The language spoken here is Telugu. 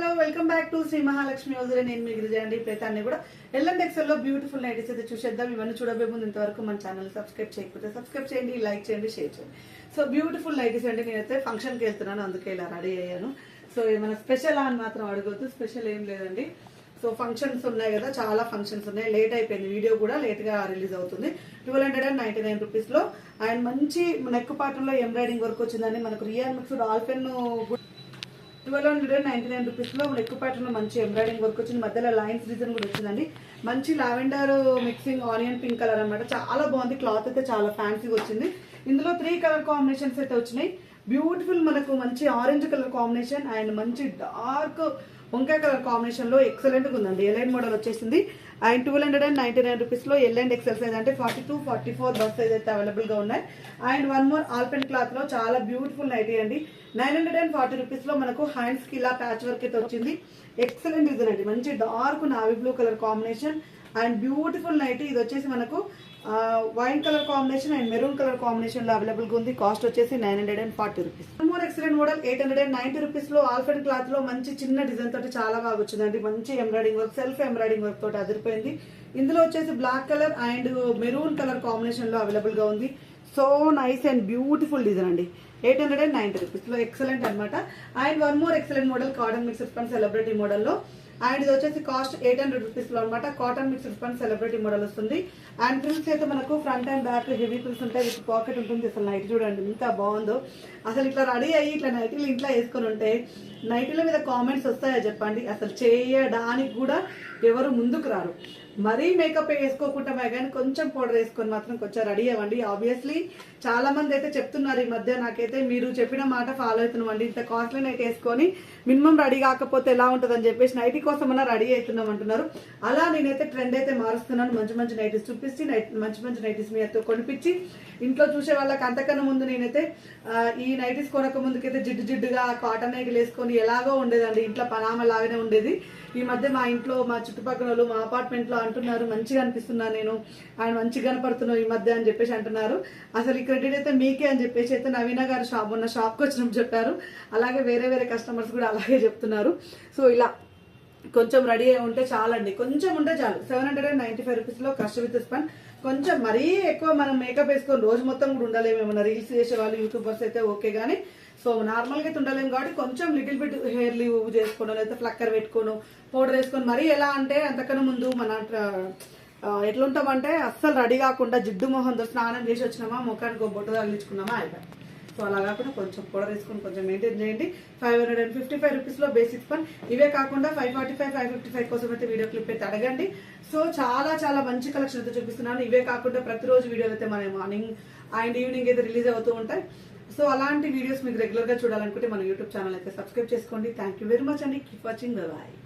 Hello welcome back to Shri Mahalakshmi హౌజరే నేను మీ గిరిజా అండి ఇప్పుడైతే అన్ని కూడా. ఎల్ఎన్లో బ్యూటిఫుల్ నైటీస్ అయితే చూసేద్దాం. ఇవన్నీ చూడబోయే ముందు ఇంతవరకు మన ఛానల్ సబ్స్క్రైబ్ చేయకపోతే సబ్స్క్రైబ్ చేయండి లైక్ చేయండి షేర్ చేయండి. సో బ్యూటిఫుల్ నైటీస్ అంటే నేనైతే ఫంక్షన్కి వెళ్తున్నాను అందుకే ఇలా రెడీ అయ్యాను. సో ఏమైనా స్పెషల్ అని మాత్రం అడగొద్దు స్పెషల్ ఏం లేదండి. సో ఫంక్షన్స్ ఉన్నాయి కదా చాలా ఫంక్షన్స్ ఉన్నాయి. లేట్ అయిపోయింది వీడియో కూడా లేట్గా రిలీజ్ అవుతుంది. Twelve hundred and ninety nine రూపీస్లో అండ్ మంచి నెక్ పాటంలో ఎంబ్రాయిడింగ్ వర్క్ వచ్చిందండి. మనకు real mixed ఆల్ఫెన్ twelve hundred ninety nine రూపీస్లో ఎక్కువ ప్యాటర్న్ మంచి ఎంబ్రాయిడింగ్ వర్క్ వచ్చింది. మధ్యలో లైన్స్ డిజైన్ కూడా వచ్చిందండి. మంచి lavender mixing onion pink colour అనమాట చాలా బాగుంది. క్లాత్ అయితే చాలా ఫ్యాన్సీగా వచ్చింది. ఇందులో త్రీ కలర్ కాంబినేషన్స్ అయితే వచ్చినాయి. బ్యూటిఫుల్ మనకు మంచి ఆరెంజ్ కలర్ కాంబినేషన్ అండ్ మంచి డార్క్ వంకాయ కలర్ కాంబినేషన్లో ఎక్సలెంట్గా ఉందండి ఎలైన్ మోడల్ వచ్చేసింది. And two hundred and ninety nine రూపీస్లో ఎల్ అండ్ ఎక్సెల్ సైజ్ అంటే forty two forty four bust size అయితే అవైలబుల్గా ఉన్నాయి. అండ్ వన్ మోర్ ఆల్పెన్ క్లాత్లో చాలా బ్యూటిఫుల్ నైటీ అండి. నైన్ హండ్రెడ్ అండ్ ఫార్టీ రూపీస్లో మనకు హ్యాండ్స్కి ఇలా ప్యాచ్ వర్క్ అయితే వచ్చింది. ఎక్సలెంట్ డిజైన్ అండి. మంచి dark navy blue colour combination and beautiful night. ఇది వచ్చేసి మనకు wine colour combination and maroon colour కాంబినేషన్లో అవైలబుల్గా ఉంది. కాస్ట్ వచ్చేసి nine hundred and forty rupees. More excellent model eight hundred and ninety రూపీస్లో ఆల్ఫెడ్ క్లాత్లో మంచి చిన్న డిజైన్ తోటి చాలా బాగా వచ్చిందండి. మంచి embroidery work self embroidery work తోటి అదిరిపోయింది. ఇందులో వచ్చేసి black colour and maroon colour కాంబినేషన్లో అవైలబుల్గా ఉంది. So nice and beautiful design అండి. ఎయిట్ హండ్రెడ్ అండ్ నైన్టీ రూపీస్లో ఎక్సలెంట్ అనమాట and one more excellent model cotton mixer పన్ సెలబ్రిటీ మోడల్లో అండ్ ఇది వచ్చేసి కాస్ట్ ఎయిట్ హండ్రెడ్ రూపీస్లో అనమాట కాటన్ మిక్స్ పన్ సెలబ్రిటీ మోడల్ వస్తుంది. అండ్ ప్రిల్స్ అయితే మనకు front and back heavy frills ఉంటాయి విత్ పాకెట్ ఉంటుంది. అసలు నైట్ చూడండి ఎంత బాగుందో. అసలు ఇట్లా రెడీ అయ్యి ఇట్లా నైటీలు ఇంట్లో వేసుకొని ఉంటే నైటీల మీద కామెంట్స్ వస్తాయా చెప్పండి? అసలు చేయడానికి కూడా ఎవరు ముందుకు రారు. మరీ మేకప్ వేసుకోకుండా కానీ కొంచెం పౌడర్ వేసుకొని మాత్రం కొంచెం రెడీ అవ్వండి. ఆబ్వియస్లీ చాలా మంది అయితే చెప్తున్నారు ఈ మధ్య నాకైతే మీరు చెప్పిన మాట ఫాలో అవుతున్నామండి ఇంత కాస్ట్లీ నైట్ వేసుకొని మినిమం రెడీ కాకపోతే ఎలా ఉంటుంది అని చెప్పేసి నైటీ కోసం అన్న రెడీ అవుతున్నాం అంటున్నారు. అలా నేనైతే ట్రెండ్ అయితే మారుస్తున్నాను. మంచి మంచి నైటీస్ చూపించి నైట్ మంచి మంచి నైటీస్ మీ అయితే కొనిపించి ఇంట్లో చూసే వాళ్ళకి అంతకన్నా ముందు నేనైతే ఈ నైటీస్ కొనక ముందుకైతే జిడ్డు జిడ్డుగా కాటన్ నైటీలు వేసుకొని ఎలాగో ఉండేదండి. ఇంట్లో పనామ లాగానే ఉండేది. ఈ మధ్య మా ఇంట్లో మా చుట్టుపక్కల మా అపార్ట్మెంట్లో అంటున్నారు మంచిగా అనిపిస్తున్నా నేను. ఆయన మంచిగా కనపడుతున్నావు ఈ మధ్య అని చెప్పేసి అంటున్నారు. అసలు ఈ క్రెడిట్ అయితే మీకే అని చెప్పేసి అయితే నవీన గారు షాప్ ఉన్న షాప్కి వచ్చినప్పుడు చెప్పారు. అలాగే వేరే వేరే కస్టమర్స్ కూడా అలాగే చెప్తున్నారు. సో ఇలా కొంచెం రెడీ అయి ఉంటే చాలండి. కొంచెం ఉంటే చాలు. Seven hundred and ninety five రూపీస్లో కష్ట విత్ స్పన్ కొంచెం మరీ ఎక్కువ మనం మేకప్ వేసుకొని రోజు మొత్తం కూడా ఉండలేము. ఏమన్నా రీల్స్ చేసే వాళ్ళు యూట్యూబర్స్ అయితే ఓకే కానీ సో నార్మల్గా అయితే ఉండలేము కాబట్టి కొంచెం లిటిల్ బిట్ హెయిర్ లీవ్ చేసుకోవడం లేకపోతే ఫ్లక్కర్ పెట్టుకోను పౌడర్ వేసుకొని. మరీ ఎలా అంటే అంతకన్నా ముందు మన ఎట్లుంటామంటే అస్సలు రెడీ కాకుండా జిడ్డు మొహంతో స్నానం చేసి వచ్చినామా ముఖానికి బొట్టు తగిలించుకున్నామా అయిపోయి సో అలా కాకుండా కొంచెం కూడా వేసుకొని కొంచెం మెయింటైన్ చేయండి. Five hundred and fifty five రూపీస్లో బేసిక్ ఫన్ ఇవే కాకుండా five forty five five fifty five కోసం అయితే వీడియో క్లిప్ అయితే అడగండి. సో చాలా చాలా మంచి కలెక్షన్ అయితే చూపిస్తున్నాను. ఇవే కాకుండా ప్రతిరోజు వీడియోలు అయితే మన మార్నింగ్ అండ్ ఈవినింగ్ అయితే రిలీజ్ అవుతూ ఉంటాయి. సో అలాంటి వీడియోస్ మీకు రెగ్యులర్గా చూడాలనుకుంటే మన యూట్యూబ్ ఛానల్ అయితే సబ్స్క్రైబ్ చేసుకోండి. థ్యాంక్ యూ వెరీ మచ్ అండి. Keep watching bye